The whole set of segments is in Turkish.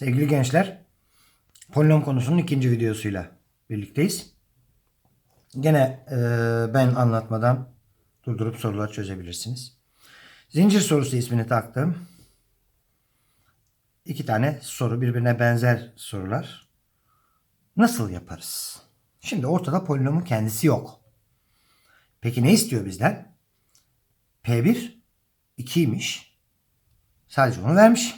Sevgili gençler, polinom konusunun ikinci videosuyla birlikteyiz. Gene e, ben anlatmadan durdurup sorular çözebilirsiniz. Zincir sorusu ismini taktım. İki tane soru birbirine benzer sorular. Nasıl yaparız? Şimdi ortada polinomun kendisi yok. Peki ne istiyor bizden? P1 2'ymiş. Sadece onu vermiş.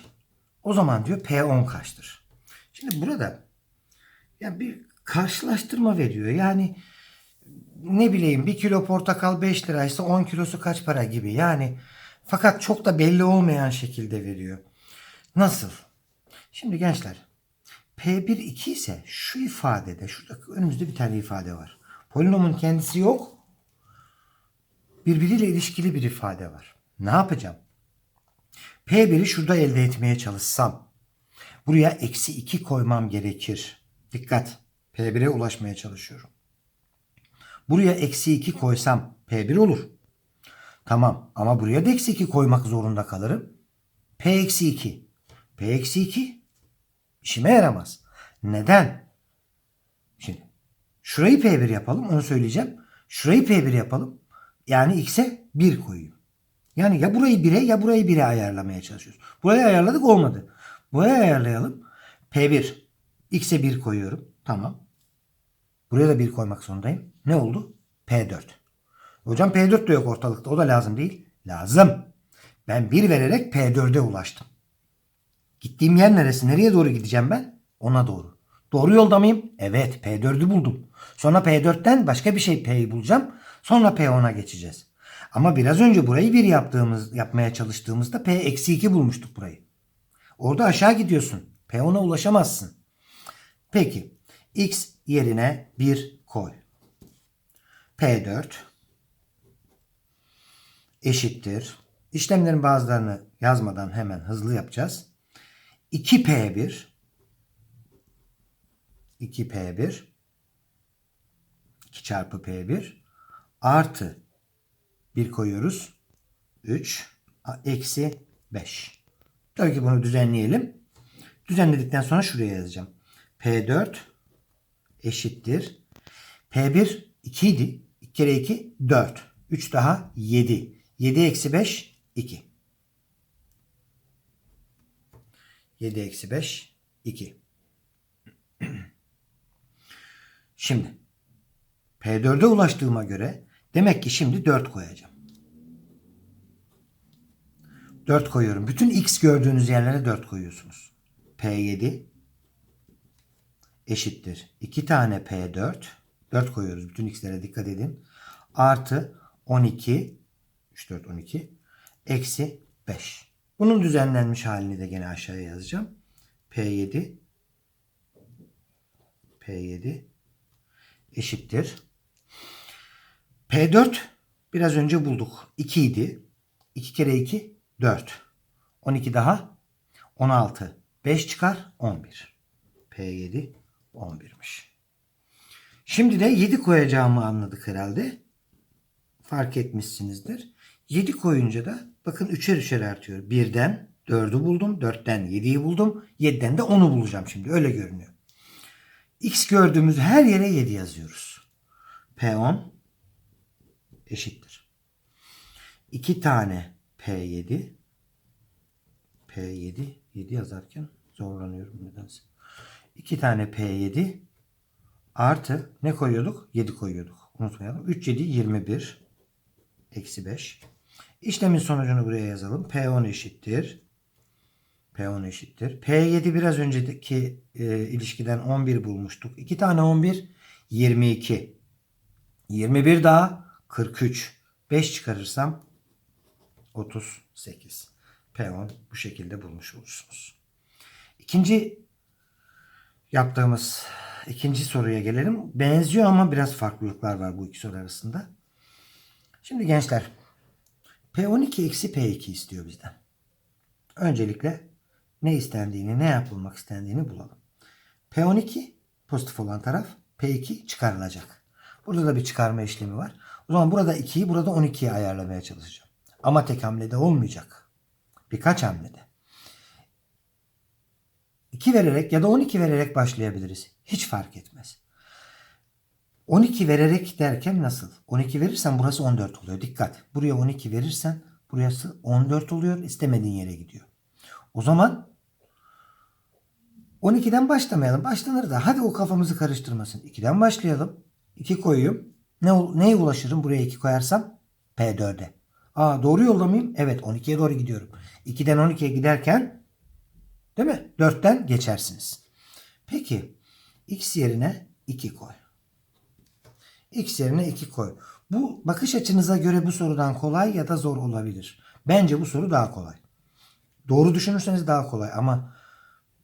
O zaman diyor P10 kaçtır? Şimdi burada ya bir karşılaştırma veriyor. Yani ne bileyim bir kilo portakal 5 liraysa 10 kilosu kaç para gibi. Yani fakat çok da belli olmayan şekilde veriyor. Nasıl? Şimdi gençler P1 2 ise şu ifadede şurada önümüzde bir tane ifade var. Polinomun kendisi yok. Birbiriyle ilişkili bir ifade var. Ne yapacağım? P1'i şurada elde etmeye çalışsam buraya eksi 2 koymam gerekir. Dikkat. P1'e ulaşmaya çalışıyorum. Buraya eksi 2 koysam P1 olur. Tamam ama buraya da eksi 2 koymak zorunda kalırım. P eksi 2. P eksi 2 işime yaramaz. Neden? Şimdi şurayı P1 yapalım onu söyleyeceğim. Şurayı P1 yapalım. Yani x'e 1 koyayım. Yani ya burayı 1'e ya burayı 1'e ayarlamaya çalışıyoruz. Burayı ayarladık olmadı. Buraya ayarlayalım. P1. X'e 1 koyuyorum. Tamam. Buraya da 1 koymak zorundayım. Ne oldu? P4. Hocam P4 de yok ortalıkta. O da lazım değil. Lazım. Ben 1 vererek P4'e ulaştım. Gittiğim yer neresi? Nereye doğru gideceğim ben? Ona doğru. Doğru yolda mıyım? Evet. P4'ü buldum. Sonra P4'ten başka bir şey P'yi bulacağım. Sonra P10'a geçeceğiz. Ama biraz önce burayı 1 yaptığımız, yapmaya çalıştığımızda P eksi 2 bulmuştuk burayı. Orada aşağı gidiyorsun. P10'a ulaşamazsın. Peki. X yerine 1 koy. P4 eşittir. İşlemlerin bazılarını yazmadan hemen hızlı yapacağız. 2P1 2P1 2 çarpı P1 artı 1 koyuyoruz. 3 eksi 5. Tabii ki bunu düzenleyelim. Düzenledikten sonra şuraya yazacağım. P4 eşittir. P1 2 idi. 2 kere 2 4. 3 daha 7. 7 eksi 5 2. 7 eksi 5 2. Şimdi P4'e ulaştığıma göre demek ki şimdi 4 koyacağım. 4 koyuyorum. Bütün x gördüğünüz yerlere 4 koyuyorsunuz. P7 eşittir. 2 tane P4 4 koyuyoruz. Bütün x'lere dikkat edin. Artı 12 3 4 12 eksi 5. Bunun düzenlenmiş halini de gene aşağıya yazacağım. P7 P7 eşittir. P4 biraz önce bulduk. 2 idi. 2 kere 2 4. 12 daha 16. 5 çıkar 11. P7 11'miş. Şimdi de 7 koyacağımı anladık herhalde. Fark etmişsinizdir. 7 koyunca da bakın 3'er 3'er artıyor. 1'den 4'ü buldum. 4'ten 7'yi buldum. 7'den de 10'u bulacağım şimdi. Öyle görünüyor. X gördüğümüz her yere 7 yazıyoruz. P10 eşittir. 2 tane P7 P7 7 yazarken zorlanıyorum nedense. 2 tane P7 artı ne koyuyorduk? 7 koyuyorduk. Unutmayalım. 3 7 21 eksi 5. İşlemin sonucunu buraya yazalım. P10 eşittir. P10 eşittir. P7 biraz önceki e, ilişkiden 11 bulmuştuk. 2 tane 11 22. 21 daha 43. 5 çıkarırsam 38. P10 bu şekilde bulmuş olursunuz. İkinci yaptığımız ikinci soruya gelelim. Benziyor ama biraz farklılıklar var bu iki soru arasında. Şimdi gençler P12 eksi P2 istiyor bizden. Öncelikle ne istendiğini, ne yapılmak istendiğini bulalım. P12 pozitif olan taraf, P2 çıkarılacak. Burada da bir çıkarma işlemi var. O zaman burada 2'yi, burada 12'yi ayarlamaya çalışacağım. Ama tek hamlede olmayacak. Birkaç hamlede. 2 vererek ya da 12 vererek başlayabiliriz. Hiç fark etmez. 12 vererek derken nasıl? 12 verirsen burası 14 oluyor. Dikkat. Buraya 12 verirsen burası 14 oluyor. İstemediğin yere gidiyor. O zaman 12'den başlamayalım. Başlanır da. Hadi o kafamızı karıştırmasın. 2'den başlayalım. 2 koyayım. Ne, neye ulaşırım buraya 2 koyarsam? P4'e. Aa doğru yolda mıyım? Evet 12'ye doğru gidiyorum. 2'den 12'ye giderken değil mi? 4'ten geçersiniz. Peki x yerine 2 koy. X yerine 2 koy. Bu bakış açınıza göre bu sorudan kolay ya da zor olabilir. Bence bu soru daha kolay. Doğru düşünürseniz daha kolay ama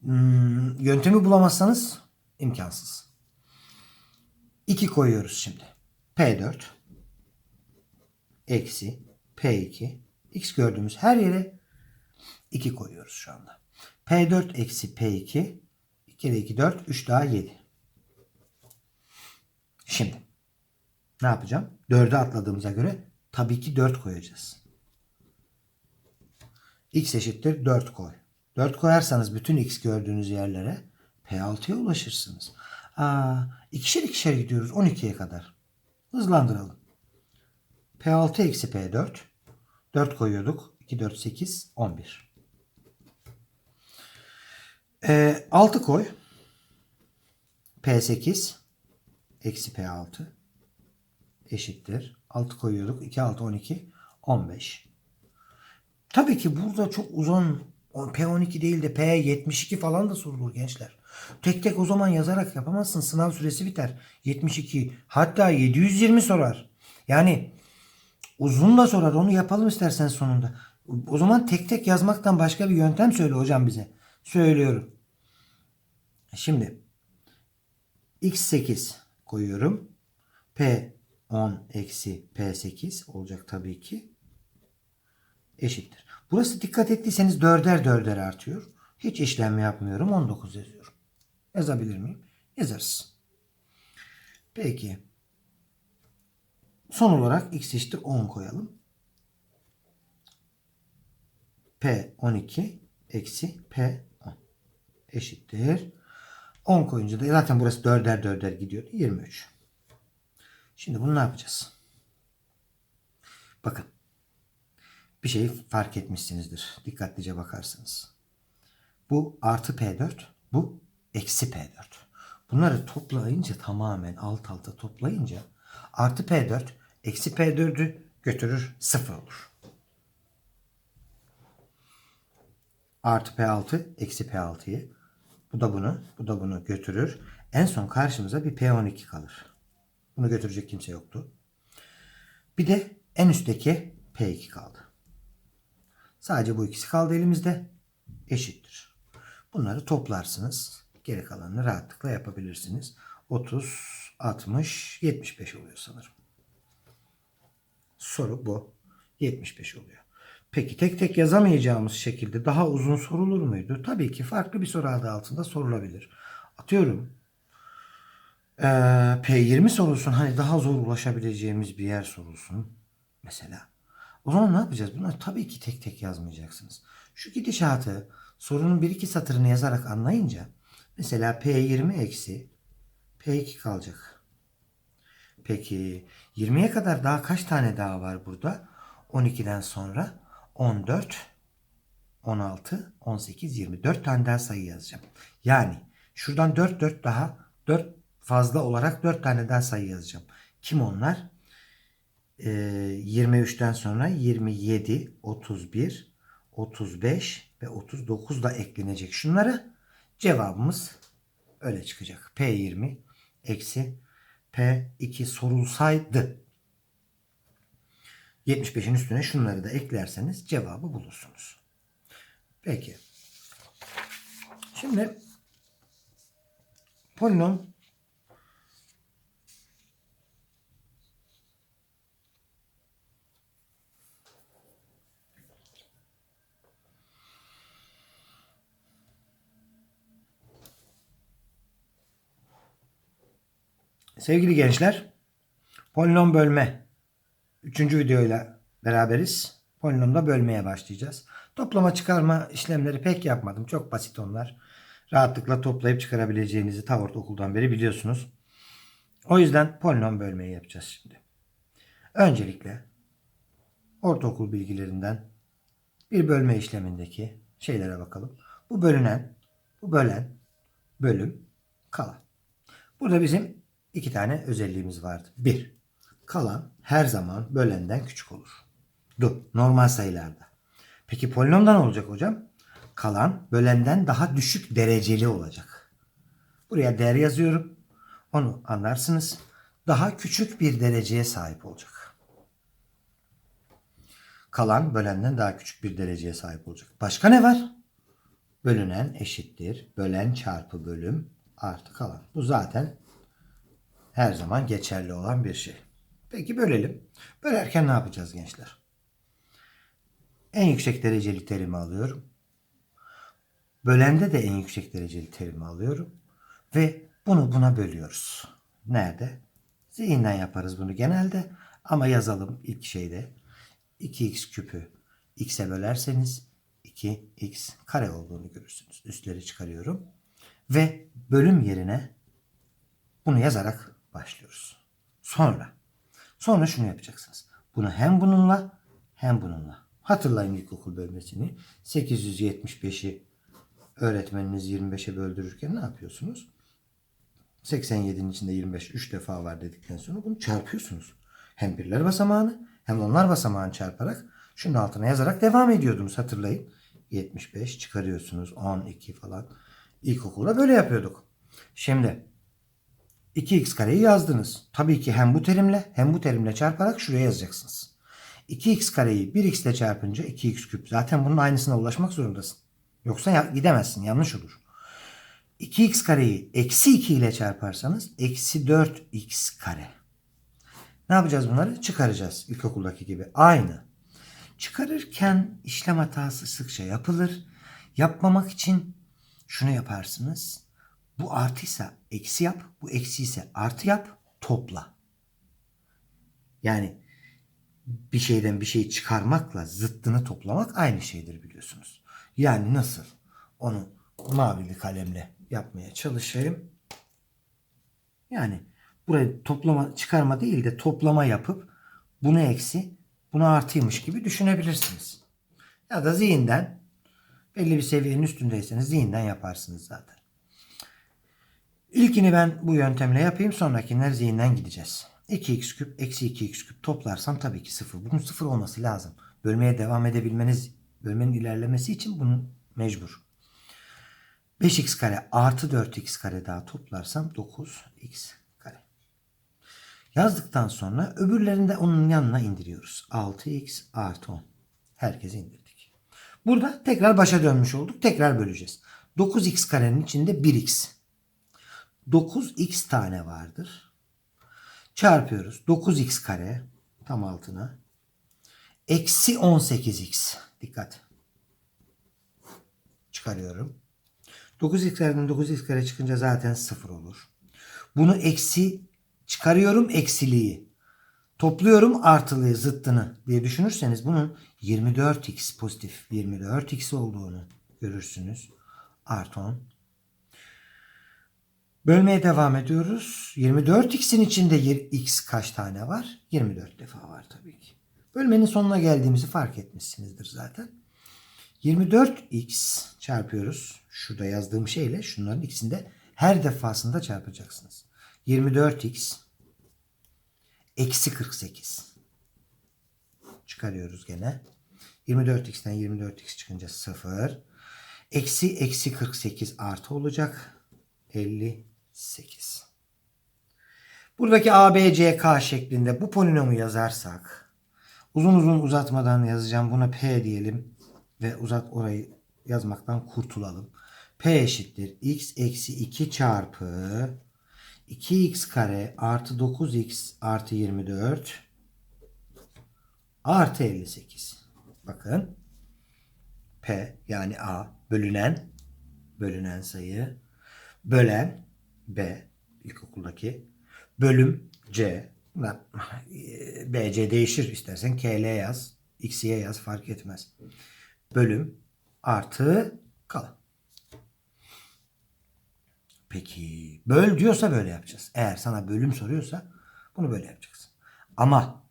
hmm, yöntemi bulamazsanız imkansız. 2 koyuyoruz şimdi. P4 eksi P2 x gördüğümüz her yere 2 koyuyoruz şu anda. P4 eksi P2 2 kere 2 4 3 daha 7. Şimdi ne yapacağım? 4'e atladığımıza göre tabii ki 4 koyacağız. x eşittir 4 koy. 4 koyarsanız bütün x gördüğünüz yerlere P6'ya ulaşırsınız. Aa, ikişer ikişer gidiyoruz 12'ye kadar. Hızlandıralım. P6 eksi P4. 4 koyuyorduk. 2, 4, 8, 11. Ee, 6 koy. P8 eksi P6 eşittir. 6 koyuyorduk. 2, 6, 12, 15. Tabii ki burada çok uzun P12 değil de P72 falan da sorulur gençler. Tek tek o zaman yazarak yapamazsın. Sınav süresi biter. 72 hatta 720 sorar. Yani uzun da sorar. Onu yapalım istersen sonunda. O zaman tek tek yazmaktan başka bir yöntem söyle hocam bize. Söylüyorum. Şimdi x8 koyuyorum. P10 eksi P8 olacak tabii ki. Eşittir. Burası dikkat ettiyseniz dörder dörder artıyor. Hiç işlem yapmıyorum. 19 yazıyorum. Yazabilir miyim? Yazarız. Peki. Son olarak x eşittir 10 koyalım. P12 eksi P10 eşittir. 10 koyunca da zaten burası dörder dörder gidiyor. 23. Şimdi bunu ne yapacağız? Bakın. Bir şeyi fark etmişsinizdir. Dikkatlice bakarsanız. Bu artı P4. Bu eksi P4. Bunları toplayınca tamamen alt alta toplayınca artı P4 eksi P4'ü götürür sıfır olur. Artı P6 eksi P6'yı bu da bunu bu da bunu götürür. En son karşımıza bir P12 kalır. Bunu götürecek kimse yoktu. Bir de en üstteki P2 kaldı. Sadece bu ikisi kaldı elimizde. Eşittir. Bunları toplarsınız. Geri kalanını rahatlıkla yapabilirsiniz. 30, 60, 75 oluyor sanırım. Soru bu. 75 oluyor. Peki tek tek yazamayacağımız şekilde daha uzun sorulur muydu? Tabii ki farklı bir soru adı altında sorulabilir. Atıyorum eee, P20 sorulsun. Hani daha zor ulaşabileceğimiz bir yer sorulsun. Mesela. O zaman ne yapacağız? Bunları tabii ki tek tek yazmayacaksınız. Şu gidişatı sorunun bir iki satırını yazarak anlayınca mesela P20 eksi P2 kalacak. Peki 20'ye kadar daha kaç tane daha var burada? 12'den sonra 14, 16, 18, 20. 4 tane daha sayı yazacağım. Yani şuradan 4 4 daha 4 fazla olarak 4 tane daha sayı yazacağım. Kim onlar? Ee, 23'ten sonra 27, 31, 35 ve 39 da eklenecek. Şunlara cevabımız öyle çıkacak. P20 eksi P2 sorulsaydı. 75'in üstüne şunları da eklerseniz cevabı bulursunuz. Peki. Şimdi polinom Sevgili gençler, polinom bölme Üçüncü videoyla beraberiz. Polinomda bölmeye başlayacağız. Toplama çıkarma işlemleri pek yapmadım. Çok basit onlar. rahatlıkla toplayıp çıkarabileceğinizi ta ortaokuldan beri biliyorsunuz. O yüzden polinom bölmeyi yapacağız şimdi. Öncelikle ortaokul bilgilerinden bir bölme işlemindeki şeylere bakalım. Bu bölünen, bu bölen, bölüm, kalan. Burada bizim iki tane özelliğimiz vardı. Bir, kalan her zaman bölenden küçük olur. Dur, normal sayılarda. Peki polinomda ne olacak hocam? Kalan bölenden daha düşük dereceli olacak. Buraya değer yazıyorum. Onu anlarsınız. Daha küçük bir dereceye sahip olacak. Kalan bölenden daha küçük bir dereceye sahip olacak. Başka ne var? Bölünen eşittir. Bölen çarpı bölüm artı kalan. Bu zaten her zaman geçerli olan bir şey. Peki bölelim. Bölerken ne yapacağız gençler? En yüksek dereceli terimi alıyorum. Bölende de en yüksek dereceli terimi alıyorum. Ve bunu buna bölüyoruz. Nerede? Zihinden yaparız bunu genelde. Ama yazalım ilk şeyde. 2x küpü x'e bölerseniz 2x kare olduğunu görürsünüz. Üstleri çıkarıyorum. Ve bölüm yerine bunu yazarak başlıyoruz. Sonra sonra şunu yapacaksınız. Bunu hem bununla hem bununla. Hatırlayın ilkokul bölmesini. 875'i öğretmeniniz 25'e böldürürken ne yapıyorsunuz? 87'nin içinde 25 3 defa var dedikten sonra bunu çarpıyorsunuz. Hem birler basamağını hem onlar basamağını çarparak şunun altına yazarak devam ediyordunuz hatırlayın. 75 çıkarıyorsunuz 12 falan. İlkokulda böyle yapıyorduk. Şimdi 2x kareyi yazdınız. Tabii ki hem bu terimle hem bu terimle çarparak şuraya yazacaksınız. 2x kareyi 1x ile çarpınca 2x küp. Zaten bunun aynısına ulaşmak zorundasın. Yoksa ya- gidemezsin yanlış olur. 2x kareyi eksi 2 ile çarparsanız eksi 4x kare. Ne yapacağız bunları? Çıkaracağız ilkokuldaki gibi. Aynı. Çıkarırken işlem hatası sıkça yapılır. Yapmamak için şunu yaparsınız. Bu artıysa eksi yap, bu eksi ise artı yap, topla. Yani bir şeyden bir şey çıkarmakla zıttını toplamak aynı şeydir biliyorsunuz. Yani nasıl? Onu mavili kalemle yapmaya çalışayım. Yani burayı toplama çıkarma değil de toplama yapıp bunu eksi bunu artıymış gibi düşünebilirsiniz. Ya da zihinden belli bir seviyenin üstündeyseniz zihinden yaparsınız zaten. İlkini ben bu yöntemle yapayım. Sonrakiler zihinden gideceğiz. 2x küp eksi 2x küp toplarsam tabii ki 0. Bunun 0 olması lazım. Bölmeye devam edebilmeniz, bölmenin ilerlemesi için bunun mecbur. 5x kare artı 4x kare daha toplarsam 9x kare. Yazdıktan sonra öbürlerini de onun yanına indiriyoruz. 6x artı 10. Herkese indirdik. Burada tekrar başa dönmüş olduk. Tekrar böleceğiz. 9x karenin içinde 1x. 9x tane vardır. Çarpıyoruz. 9x kare tam altına. Eksi 18x. Dikkat. Çıkarıyorum. 9x kareden 9x kare çıkınca zaten 0 olur. Bunu eksi çıkarıyorum eksiliği. Topluyorum artılıyı zıttını diye düşünürseniz bunun 24x pozitif 24x olduğunu görürsünüz. Artı 10 Bölmeye devam ediyoruz. 24x'in içinde x kaç tane var? 24 defa var tabii ki. Bölmenin sonuna geldiğimizi fark etmişsinizdir zaten. 24x çarpıyoruz. Şurada yazdığım şeyle şunların ikisini de her defasında çarpacaksınız. 24x eksi 48. Çıkarıyoruz gene. 24x'ten 24x çıkınca 0. Eksi eksi 48 artı olacak. 58. Buradaki A, B, C, K şeklinde bu polinomu yazarsak uzun uzun uzatmadan yazacağım. Buna P diyelim ve uzat orayı yazmaktan kurtulalım. P eşittir x eksi 2 çarpı 2x kare artı 9x artı 24 artı 58. Bakın P yani A bölünen bölünen sayı bölen B ilkokuldaki bölüm C B, C değişir istersen KL yaz X'ye yaz fark etmez bölüm artı kalan Peki böl diyorsa böyle yapacağız. Eğer sana bölüm soruyorsa bunu böyle yapacaksın. Ama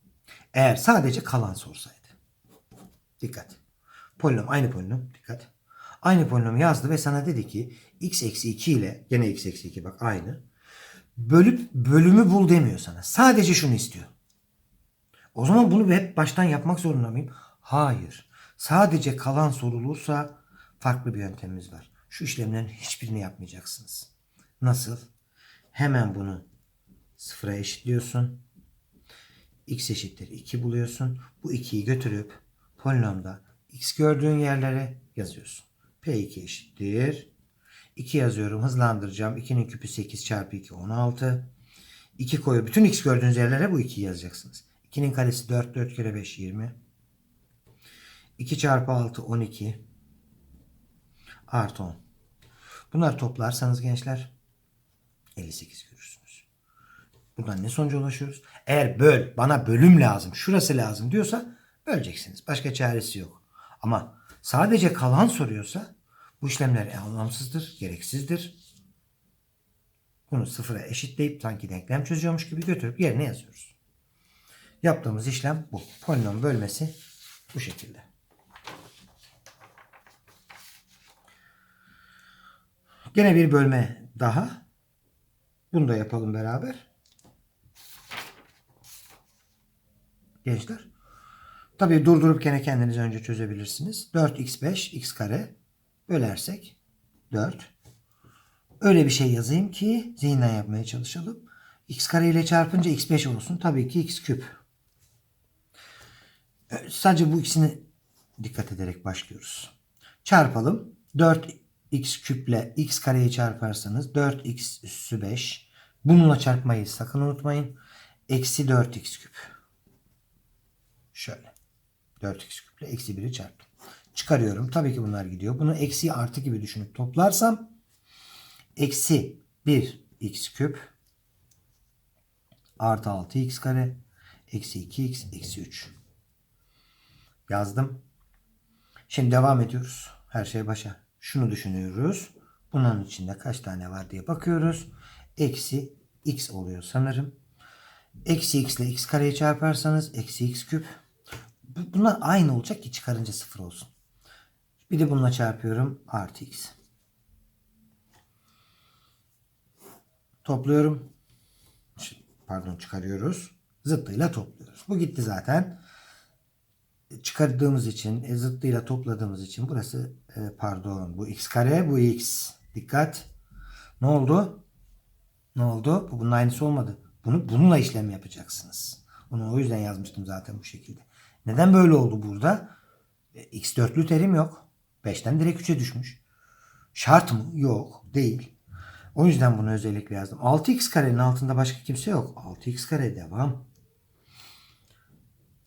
eğer sadece kalan sorsaydı. Dikkat. Polinom aynı polinom. Dikkat. Aynı polinomu yazdı ve sana dedi ki x eksi 2 ile gene x eksi 2 bak aynı. Bölüp bölümü bul demiyor sana. Sadece şunu istiyor. O zaman bunu hep baştan yapmak zorunda mıyım? Hayır. Sadece kalan sorulursa farklı bir yöntemimiz var. Şu işlemlerin hiçbirini yapmayacaksınız. Nasıl? Hemen bunu sıfıra eşitliyorsun. x eşittir 2 buluyorsun. Bu 2'yi götürüp polinomda x gördüğün yerlere yazıyorsun. P2 eşittir. 2 yazıyorum. Hızlandıracağım. 2'nin küpü 8 çarpı 2 16. 2 koyu. Bütün x gördüğünüz yerlere bu 2'yi yazacaksınız. 2'nin karesi 4. 4 kere 5 20. 2 çarpı 6 12. Artı 10. Bunları toplarsanız gençler 58 görürsünüz. Buradan ne sonuca ulaşıyoruz? Eğer böl, bana bölüm lazım, şurası lazım diyorsa böleceksiniz. Başka çaresi yok. Ama sadece kalan soruyorsa bu işlemler anlamsızdır, gereksizdir. Bunu sıfıra eşitleyip sanki denklem çözüyormuş gibi götürüp yerine yazıyoruz. Yaptığımız işlem bu. Polinom bölmesi bu şekilde. Gene bir bölme daha. Bunu da yapalım beraber. Gençler. Tabii durdurup gene kendiniz önce çözebilirsiniz. 4x5 x kare bölersek 4. Öyle bir şey yazayım ki zihinden yapmaya çalışalım. x kare ile çarpınca x5 olsun. Tabii ki x küp. Ee, Sadece bu ikisini dikkat ederek başlıyoruz. Çarpalım. 4x küple x kareyi çarparsanız 4x üssü 5. Bununla çarpmayı sakın unutmayın. Eksi 4x küp. Şöyle. 4x küple eksi 1'i çarptım. Çıkarıyorum. Tabii ki bunlar gidiyor. Bunu eksi artı gibi düşünüp toplarsam eksi 1 x küp artı 6x kare eksi 2x eksi 3. Yazdım. Şimdi devam ediyoruz. Her şey başa. Şunu düşünüyoruz. Bunun içinde kaç tane var diye bakıyoruz. Eksi x oluyor sanırım. Eksi x ile x kareyi çarparsanız eksi x küp. Bu- Bunlar aynı olacak ki çıkarınca sıfır olsun. Bir de bununla çarpıyorum. Artı x. Topluyorum. Pardon çıkarıyoruz. Zıttıyla topluyoruz. Bu gitti zaten. Çıkardığımız için, e, zıttıyla topladığımız için burası e, pardon bu x kare bu x. Dikkat. Ne oldu? Ne oldu? Bu bunun aynısı olmadı. Bunu bununla işlem yapacaksınız. Onu o yüzden yazmıştım zaten bu şekilde. Neden böyle oldu burada? E, x dörtlü terim yok. 5'ten direkt 3'e düşmüş. Şart mı? Yok. Değil. O yüzden bunu özellikle yazdım. 6x karenin altında başka kimse yok. 6x kare devam.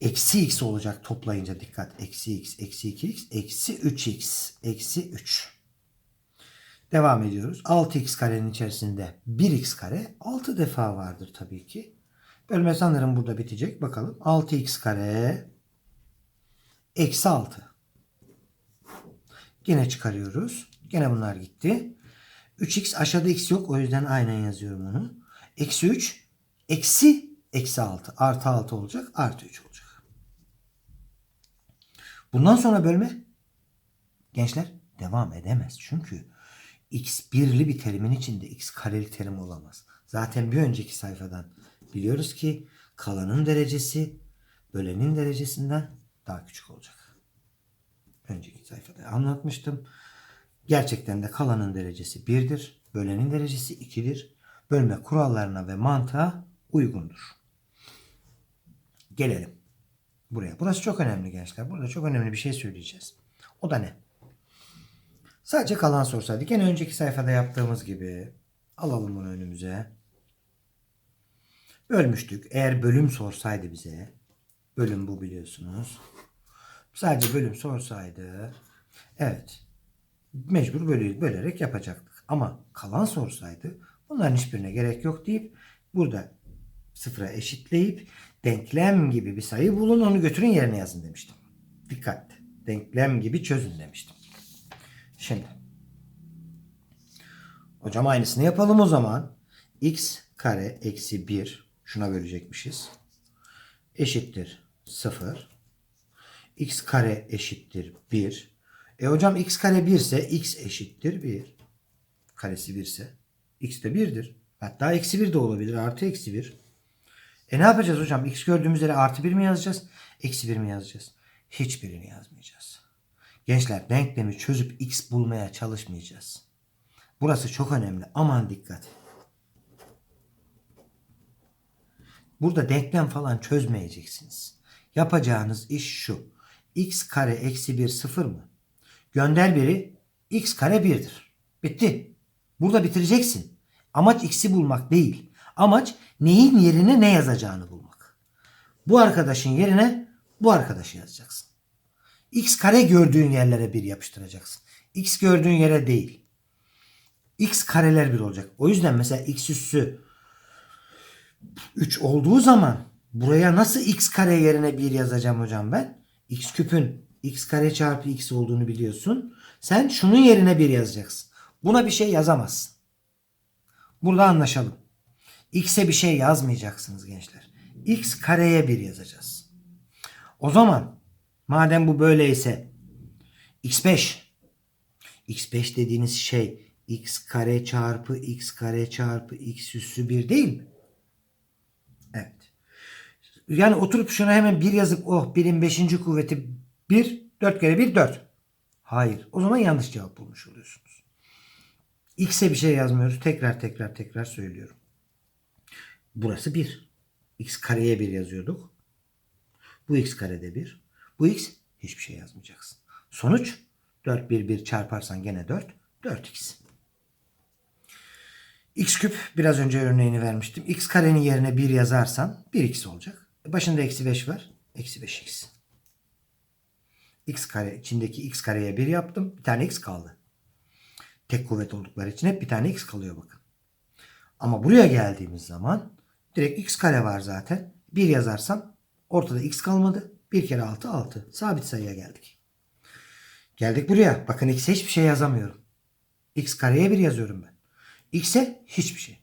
Eksi x olacak toplayınca dikkat. Eksi x, eksi 2x, eksi 3x, eksi 3. Devam ediyoruz. 6x karenin içerisinde 1x kare 6 defa vardır tabii ki. Bölme sanırım burada bitecek. Bakalım. 6x kare eksi 6. Yine çıkarıyoruz. Gene bunlar gitti. 3x aşağıda x yok. O yüzden aynen yazıyorum onu. Eksi 3 eksi eksi 6 artı 6 olacak. Artı 3 olacak. Bundan sonra bölme gençler devam edemez. Çünkü x birli bir terimin içinde x kareli terim olamaz. Zaten bir önceki sayfadan biliyoruz ki kalanın derecesi bölenin derecesinden daha küçük olacak. Önceki sayfada anlatmıştım. Gerçekten de kalanın derecesi 1'dir. Bölenin derecesi 2'dir. Bölme kurallarına ve mantığa uygundur. Gelelim buraya. Burası çok önemli gençler. Burada çok önemli bir şey söyleyeceğiz. O da ne? Sadece kalan sorsaydık. Yine önceki sayfada yaptığımız gibi alalım bunu önümüze. Bölmüştük. Eğer bölüm sorsaydı bize. Bölüm bu biliyorsunuz. Sadece bölüm sorsaydı. Evet. Mecbur böle- bölerek yapacaktık. Ama kalan sorsaydı bunların hiçbirine gerek yok deyip burada sıfıra eşitleyip denklem gibi bir sayı bulun onu götürün yerine yazın demiştim. Dikkat. Denklem gibi çözün demiştim. Şimdi Hocam aynısını yapalım o zaman. x kare eksi 1 şuna bölecekmişiz. Eşittir 0. x kare eşittir 1. E hocam x kare 1 ise x eşittir 1. Karesi 1 ise x de 1'dir. Hatta eksi 1 de olabilir. Artı eksi 1. E ne yapacağız hocam? X gördüğümüz yere artı 1 mi yazacağız? Eksi 1 mi yazacağız? Hiçbirini yazmayacağız. Gençler denklemi çözüp x bulmaya çalışmayacağız. Burası çok önemli. Aman dikkat. Burada denklem falan çözmeyeceksiniz. Yapacağınız iş şu. X kare eksi 1 sıfır mı? Gönder biri x kare 1'dir. Bitti. Burada bitireceksin. Amaç x'i bulmak değil. Amaç neyin yerine ne yazacağını bulmak. Bu arkadaşın yerine bu arkadaşı yazacaksın. X kare gördüğün yerlere bir yapıştıracaksın. X gördüğün yere değil. X kareler bir olacak. O yüzden mesela x üssü 3 olduğu zaman buraya nasıl x kare yerine 1 yazacağım hocam ben? X küpün x kare çarpı x olduğunu biliyorsun. Sen şunun yerine 1 yazacaksın. Buna bir şey yazamazsın. Burada anlaşalım. X'e bir şey yazmayacaksınız gençler. X kareye 1 yazacağız. O zaman madem bu böyleyse x5 x5 dediğiniz şey x kare çarpı x kare çarpı x üssü 1 değil mi? Yani oturup şuna hemen 1 yazıp oh 1'in 5. kuvveti 1 4 kere 1 4. Hayır. O zaman yanlış cevap bulmuş oluyorsunuz. X'e bir şey yazmıyoruz. Tekrar tekrar tekrar söylüyorum. Burası 1. X kareye 1 yazıyorduk. Bu x karede 1. Bu x hiçbir şey yazmayacaksın. Sonuç 4 1 1 çarparsan gene 4. 4x. x küp biraz önce örneğini vermiştim. x karenin yerine 1 yazarsan 1x olacak. Başında eksi 5 var. Eksi 5x. x kare içindeki x kareye 1 yaptım. Bir tane x kaldı. Tek kuvvet oldukları için hep bir tane x kalıyor bakın. Ama buraya geldiğimiz zaman direkt x kare var zaten. 1 yazarsam ortada x kalmadı. 1 kere 6 6. Sabit sayıya geldik. Geldik buraya. Bakın x'e hiçbir şey yazamıyorum. x kareye 1 yazıyorum ben. x'e hiçbir şey.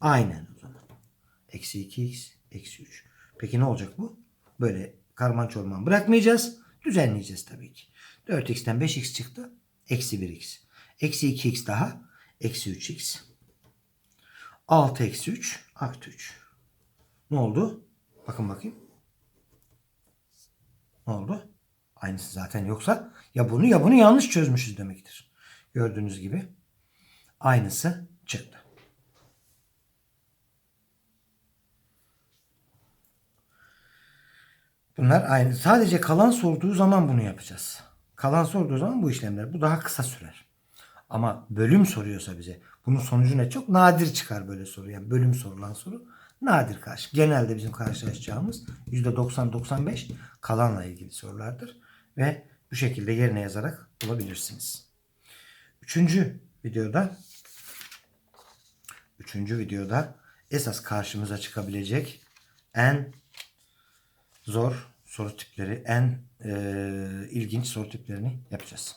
Aynen o zaman. Eksi 2x, eksi 3. Peki ne olacak bu? Böyle karman çorman bırakmayacağız. Düzenleyeceğiz tabii ki. 4x'ten 5x çıktı. Eksi 1x. Eksi 2x daha. Eksi 3x. 6 eksi 3 artı 3. Ne oldu? Bakın bakayım. Ne oldu? Aynısı zaten yoksa ya bunu ya bunu yanlış çözmüşüz demektir. Gördüğünüz gibi aynısı çıktı. Bunlar aynı. Sadece kalan sorduğu zaman bunu yapacağız. Kalan sorduğu zaman bu işlemler. Bu daha kısa sürer. Ama bölüm soruyorsa bize bunun sonucu ne? Çok nadir çıkar böyle soru. Yani bölüm sorulan soru nadir karşı. Genelde bizim karşılaşacağımız %90-95 kalanla ilgili sorulardır. Ve bu şekilde yerine yazarak bulabilirsiniz. Üçüncü videoda üçüncü videoda esas karşımıza çıkabilecek en zor soru tipleri, en e, ilginç soru tiplerini yapacağız.